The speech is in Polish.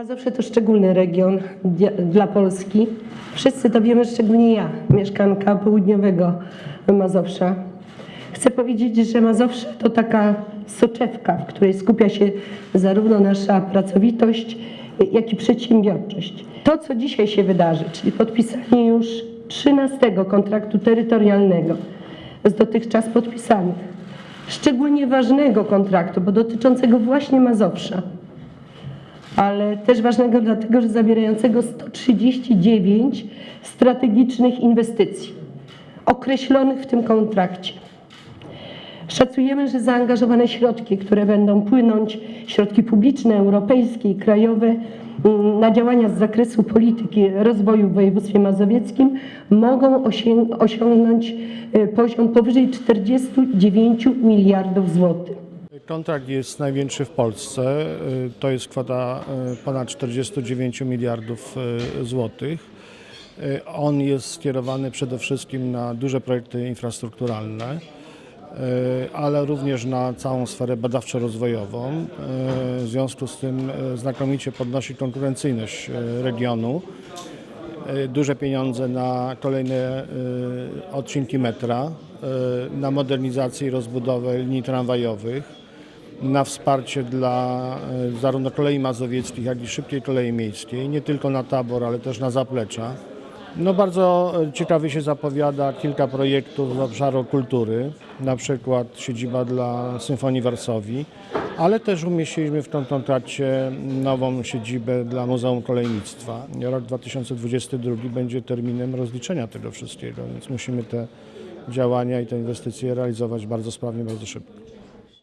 Mazowsze to szczególny region dla Polski. Wszyscy to wiemy, szczególnie ja, mieszkanka południowego Mazowsza. Chcę powiedzieć, że Mazowsze to taka soczewka, w której skupia się zarówno nasza pracowitość, jak i przedsiębiorczość. To, co dzisiaj się wydarzy, czyli podpisanie już 13 kontraktu terytorialnego z dotychczas podpisanych, szczególnie ważnego kontraktu, bo dotyczącego właśnie Mazowsza, ale też ważnego dlatego, że zawierającego 139 strategicznych inwestycji określonych w tym kontrakcie. Szacujemy, że zaangażowane środki, które będą płynąć, środki publiczne, europejskie i krajowe, mm, na działania z zakresu polityki rozwoju w województwie mazowieckim mogą osiągnąć e, poziom powyżej 49 miliardów złotych. Kontrakt jest największy w Polsce. Y, To jest kwota y, ponad 49 miliardów y, złotych. On jest skierowany przede wszystkim na duże projekty infrastrukturalne, ale również na całą sferę badawczo-rozwojową. W związku z tym znakomicie podnosi konkurencyjność regionu. Duże pieniądze na kolejne odcinki metra, na modernizację i rozbudowę linii tramwajowych, na wsparcie dla e, zarówno kolei mazowieckich, jak i szybkiej kolei miejskiej, nie tylko na tabor, ale też na zaplecza. No bardzo e, ciekawie się zapowiada kilka projektów z obszaru kultury, na przykład siedziba dla Symfonii Warszawi, ale też umieściliśmy w tym kontrakcie nową siedzibę dla Muzeum Kolejnictwa. Rok 2022 będzie terminem rozliczenia tego wszystkiego, więc musimy te działania i te inwestycje realizować bardzo sprawnie, bardzo szybko.